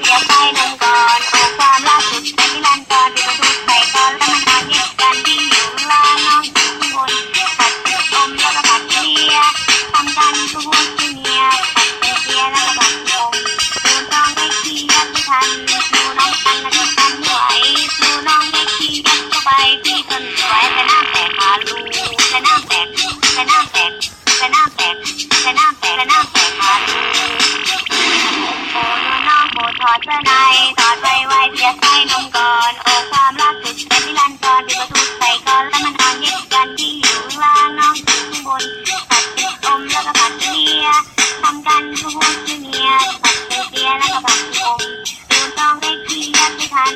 เสียไปนั่งก่อนโอ้ความรักสุดไปที่นั่นก่อนไปกระตูไปก่อนแล้วมันทำนเย็นกันที่อยู่ล่างน้องอยู่ข้างบนตัดเป็นอมแล้วก็ตัดเลียทำกันทุกวัที่เมียตัดเป็นเลียแล้วก็ตัดเป็นมดูน้องได้ขี้ยัดที่ทันดูน้องกันแล้วทุกกันไหวดูน้องได้ขี้ยัดเข้าไปที่คนหวยแต่หน้าแตกหาลูแต่หน้าแตกแต่หน้าแตกแต่หน้าแตกแต่หน้าแตกแต่หน้าแตกหาลู เสื้อในถอดไวไวเสียใจนมก่อนโอ้ความรักสุดเป็ที่รันดร์ปิดประตูใส่ก่อนแล้วมันนอนเย็นกันที่อยู่ล่างน้องจากข้างบนตัดติดอมแล้วก็ปัดเลียทำกันทุกวันที่เมียตัดเปียแล้วก็ปัดอมลืมต้องได้ที่ยัดไม่ทัน